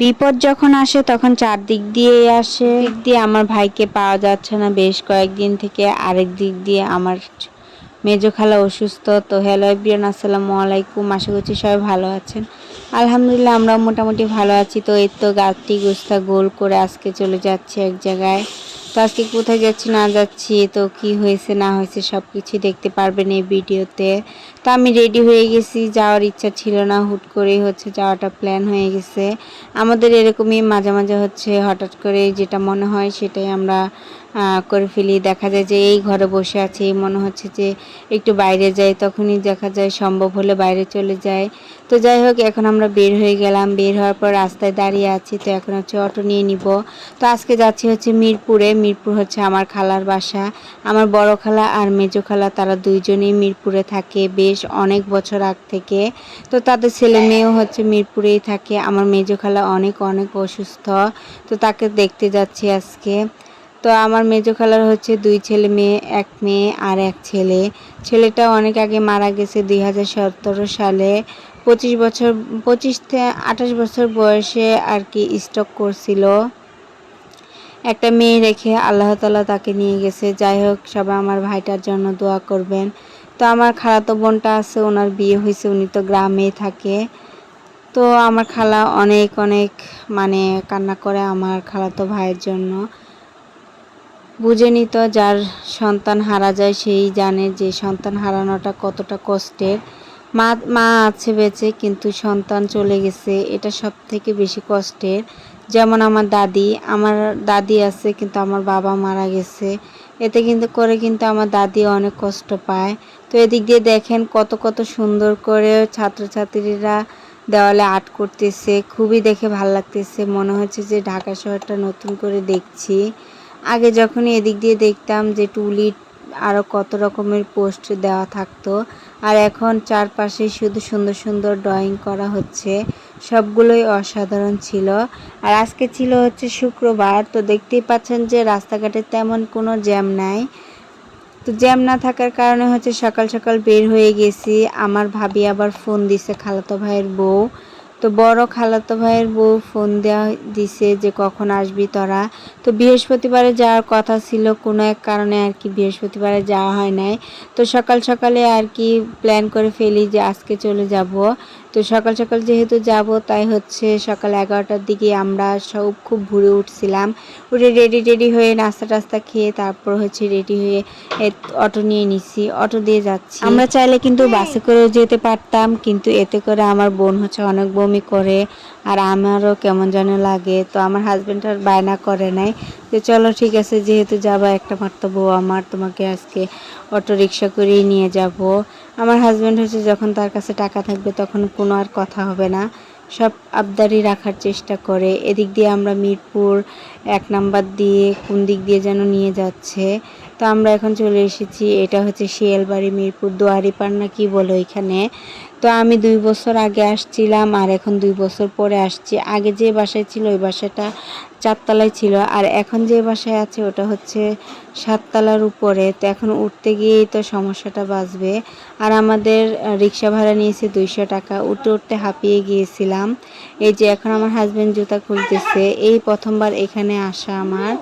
বিপদ যখন আসে তখন চারদিক দিয়ে আসে। দিক দিয়ে আমার ভাইকে পাওয়া যাচ্ছে না। বেশ কয়েকদিন থেকে আরেক দিক দিয়ে আমার মেজো খালা অসুস্থ। তো হ্যালো এভরিয়ান আসসালামু আলাইকুম। আশা করছি সবাই ভালো আছেন। আলহামদুলিল্লাহ আমরা মোটামুটি ভালো আছি। তো এই তো গাছটি গুস্তা গোল করে আজকে চলে যাচ্ছে এক জায়গায়। তো আজকে কোথায় যাচ্ছি, না যাচ্ছি, তো কি হয়েছে, না হয়েছে সব কিছু দেখতে পারবেন এই ভিডিওতে। তো আমি রেডি হয়ে গেছি, যাওয়ার ইচ্ছা ছিল না, হুট করেই হচ্ছে যাওয়াটা প্ল্যান হয়ে গেছে। আমাদের এরকমই মাঝে মাঝে হচ্ছে হঠাৎ করে যেটা মনে হয় সেটাই আমরা করে ফেলি। দেখা যায় যে এই ঘরে বসে আছি, মনে হচ্ছে যে একটু বাইরে যাই, তখনই দেখা যায় সম্ভব হলে বাইরে চলে যায় তো যাই হোক, এখন আমরা বের হয়ে গেলাম। বের হওয়ার পর রাস্তায় দাঁড়িয়ে আছি, তো এখন হচ্ছে অটো নিয়ে নিব। তো আজকে যাচ্ছি হচ্ছে মিরপুরে। মিরপুর হচ্ছে আমার খালার বাসা। আমার বড় খালা আর মেজো খালা, তারা দুইজনেই মিরপুরে থাকে বেশ অনেক বছর আগ থেকে। তো তাদের ছেলে মেয়েও হচ্ছে মিরপুরেই থাকে। আমার মেজো খালা অনেক অনেক অসুস্থ, তো তাকে দেখতে যাচ্ছি আজকে। তো আমার মেজো খালার হচ্ছে দুই ছেলে মেয়ে, এক মেয়ে আর এক ছেলে। ছেলেটা অনেক আগে মারা গেছে দুই হাজার সতেরো সালে। পঁচিশ বছর, পঁচিশ থেকে আঠাশ বছর বয়সে আর কি স্টক করছিল। একটা মেয়ে রেখে আল্লাহ তালা তাকে নিয়ে গেছে। যাই হোক, সবাই আমার ভাইটার জন্য দোয়া করবেন। তো আমার খালাতো বোনটা আছে, ওনার বিয়ে হয়েছে, উনি তো গ্রামে থাকে। তো আমার খালা অনেক অনেক মানে কান্না করে আমার খালাতো ভাইয়ের জন্য। বুঝেনি তো যার সন্তান হারা যায় সেই জানে যে সন্তান হারানোটা কতটা কষ্টের। মা মা আছে বেঁচে, কিন্তু সন্তান চলে গেছে, এটা সব থেকে বেশি কষ্টের। যেমন আমার দাদি আমার দাদি আছে, কিন্তু আমার বাবা মারা গেছে। এতে কিন্তু করে কিন্তু আমার দাদি অনেক কষ্ট পায়। তো এদিক দিয়ে দেখেন কত কত সুন্দর করে ছাত্রছাত্রীরা দেওয়ালে আর্ট করতেছে। খুবই দেখে ভালো লাগতেছে। মনে হচ্ছে যে ঢাকা শহরটা নতুন করে দেখছি। আগে যখনই এদিক দিয়ে দেখতাম যে টুলিট আরও কত রকমের পোস্ট দেওয়া থাকতো, আর এখন চারপাশে শুধু সুন্দর সুন্দর ড্রয়িং করা হচ্ছে, সবগুলোই অসাধারণ ছিল। আর আজকে ছিল হচ্ছে শুক্রবার, তো দেখতেই পাচ্ছেন যে রাস্তাঘাটে তেমন কোনো জ্যাম নাই। তো জ্যাম না থাকার কারণে হচ্ছে সকাল সকাল বের হয়ে গেছি। আমার ভাবি আবার ফোন দিছে খালাতো ভাইয়ের বউ। তো বড় খালাতো ভাইয়ের বউ ফোন দেওয়া দিছে যে কখন আসবি তোরা। তো বৃহস্পতিবারে যাওয়ার কথা ছিল কোনো এক কারণে আর কি বৃহস্পতিবারে যাওয়া হয় নাই। তো সকাল সকালে আর কি প্ল্যান করে ফেলি যে আজকে চলে যাব। তো সকাল সকাল যেহেতু যাব তাই হচ্ছে সকাল এগারোটার দিকে আমরা সব খুব ভুরে উঠছিলাম। উঠে রেডি রেডি হয়ে নাস্তা টাস্তা খেয়ে তারপর হচ্ছে রেডি হয়ে অটো নিয়ে নিছি অটো দিয়ে যাচ্ছি। আমরা চাইলে কিন্তু বাসে করেও যেতে পারতাম কিন্তু এতে করে আমার বোন হচ্ছে অনেক বমি করে আর আমারও কেমন যেন লাগে। তো আমার হাজব্যান্ড আর বায়না করে নাই। যে চলো ঠিক আছে, যেহেতু যাবা, একটা মাত্র বউ আমার, তোমাকে আজকে অটো রিক্সা করেই নিয়ে যাব। আমার হাজব্যান্ড হচ্ছে যখন তার কাছে টাকা থাকবে, তখন কোনো আর কথা হবে না। সব আবদারি রাখার চেষ্টা করে। এদিক দিয়ে আমরা মিরপুর এক নাম্বার দিয়ে কোন দিক দিয়ে যেন নিয়ে যাচ্ছে। তো আমরা এখন চলে এসেছি, এটা হচ্ছে শিয়ালবাড়ি মিরপুর দোয়ারি পান্না কি বলো এখানে তো আমি দুই বছর আগে আসছিলাম আর এখন দুই বছর পরে আসছি। আগে যে বাসায় ছিল ওই বাসাটা চারতলায় ছিল। আর এখন যে বাসায় আছে ওটা হচ্ছে সাততলার উপরে। তো এখন উঠতে গিয়েই তো সমস্যাটা বাঁচবে। আর আমাদের রিক্সা ভাড়া নিয়েছে দুইশো টাকা। উঠতে উঠতে হাঁপিয়ে গিয়েছিলাম। এই যে এখন আমার হাজব্যান্ড জুতা খুলতেছে। এই প্রথমবার এখানে আসা আমার।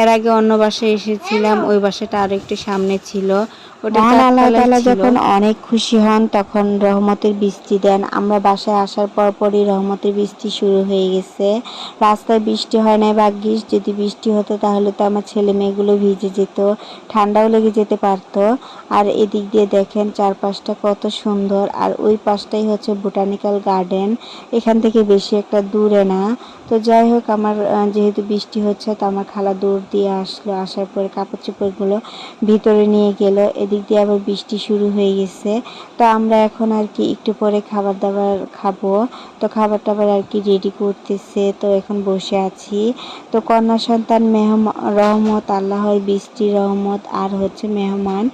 এর আগে অন্য বাসায় এসেছিলাম। ওই বাসাটা আরও একটু সামনে ছিল। ওটা যখন অনেক খুশি হন তখন রহমতের বৃষ্টি দেন। আমরা বাসায় আসার পর পরই রহমতের বৃষ্টি শুরু হয়ে গেছে। রাস্তায় বৃষ্টি হয় না ভাগ্যিস, যদি বৃষ্টি হতো তাহলে তো আমার ছেলে মেয়েগুলো ভিজে যেত, ঠান্ডাও লেগে যেতে পারতো। আর এদিক দিয়ে দেখেন চারপাশটা কত সুন্দর, আর ওই পাশটাই হচ্ছে বোটানিক্যাল গার্ডেন। এখান থেকে বেশি একটা দূরে না। তো যাই হোক, আমার যেহেতু বৃষ্টি হচ্ছে, তো আমার খালা দূর দিয়ে আসলো। আসার পরে কাপড় চোপড়গুলো ভিতরে নিয়ে গেল। এদিক দিয়ে আবার বৃষ্টি শুরু হয়ে গেছে। তো আমরা এখন আর কি একটু পরে খাবার দাবার খাব। তো খাবার টাবার আর কি রেডি করতেছে। তো এখন বসে আছি। তো কন্যা সন্তান মেহম রহমত আল্লাহর বৃষ্টি রহমত আর হচ্ছে মেহমান।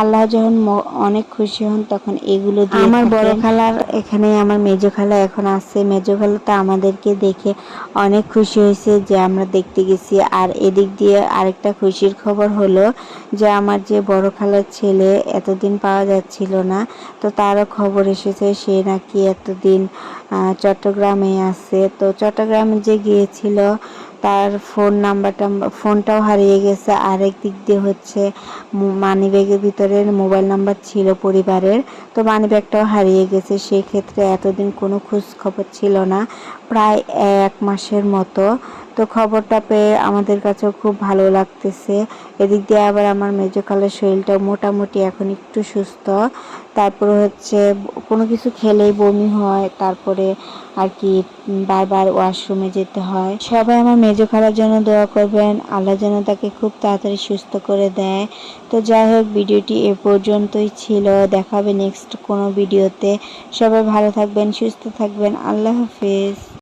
আল্লাহ যখন অনেক খুশি হন তখন এগুলো দিয়ে আমার বড় খালার এখানে আমার মেজো খালা এখন আছে। মেজো খালা তো আমাদেরকে দেখে অনেক খুশি হয়েছে যে আমরা দেখতে গেছি। আর এদিক দিয়ে আরেকটা খুশির খবর হলো যে আমার যে বড় খালার ছেলে এতদিন পাওয়া যাচ্ছিল না তো তারও খবর এসেছে সে নাকি এতদিন আহ, চট্টগ্রামে আছে। তো চট্টগ্রামে যে গিয়েছিল তার ফোন নাম্বারটা ফোনটাও হারিয়ে গেছে। আরেক দিক দিয়ে হচ্ছে মানি ব্যাগের ভিতরে মোবাইল নাম্বার ছিল পরিবারের। তো মানি ব্যাগটাও হারিয়ে গেছে। সেই ক্ষেত্রে এতদিন কোনো খোঁজ খবর ছিল না। প্রায় এক মাসের মতো। তো খবরটা পেয়ে আমাদের কাছেও খুব ভালো লাগতেছে। এদিক দিয়ে আবার আমার মেজো খালের শরীরটা মোটামুটি এখন একটু সুস্থ। তারপরে হচ্ছে কোনো কিছু খেলেই বমি হয়, তারপরে আর কি বারবার ওয়াশরুমে যেতে হয়। সবাই আমার মেজো খালার জন্য দোয়া করবেন, আল্লাহ যেন তাকে খুব তাড়াতাড়ি সুস্থ করে দেয়। তো যাই হোক, ভিডিওটি এ পর্যন্তই ছিল। দেখাবে নেক্সট কোনো ভিডিওতে। সবাই ভালো থাকবেন, সুস্থ থাকবেন। আল্লাহ হাফিজ।